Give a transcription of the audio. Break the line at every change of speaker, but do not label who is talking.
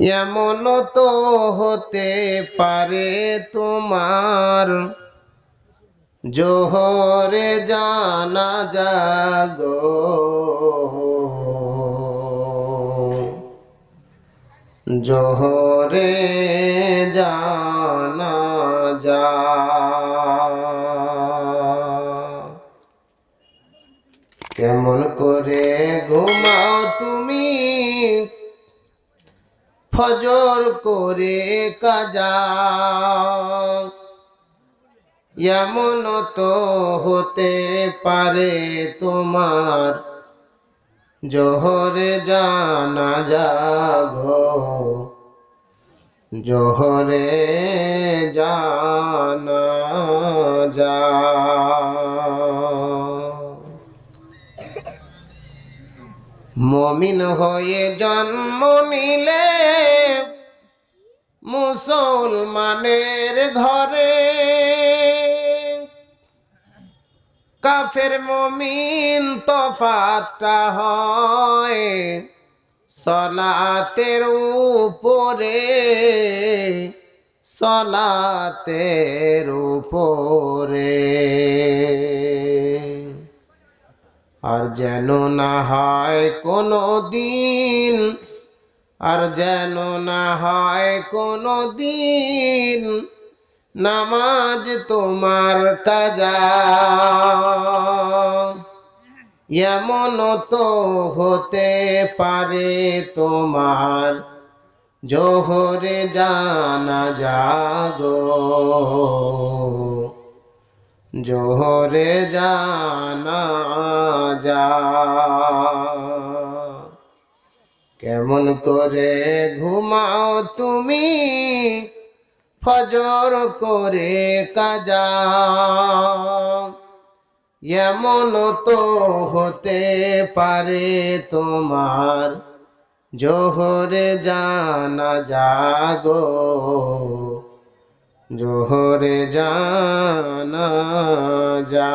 এমন তো হতে পারে তোমার। জোহরে জানা জাগো। জোহরে জানা যা। কেমন করে ঘুমাও তুমি ফজর করে কাজা। এমন তো হতে পারে তোমার জোহরে জানা জাগো জোহরে জানা যা মমিন হয়ে জন্ম নিলে মুসলমানের ঘরে। কাফের মমিন তফাতটা হয় সলাতের উপরে। সলাতের উপরে। আর যেন না হয় কোনো দিন আর যেন না হয় কোনো দিন নামাজ তোমার কাজা। এমন তো হতে পারে তোমার জোহরে জানা জাগো। জোহরে জানা যা কেমন করে ঘুমাও তুমি? ফজর করে কাজা। এমন তো হতে পারে তোমার জোহরে জানা জাগো জোহরে জানা যা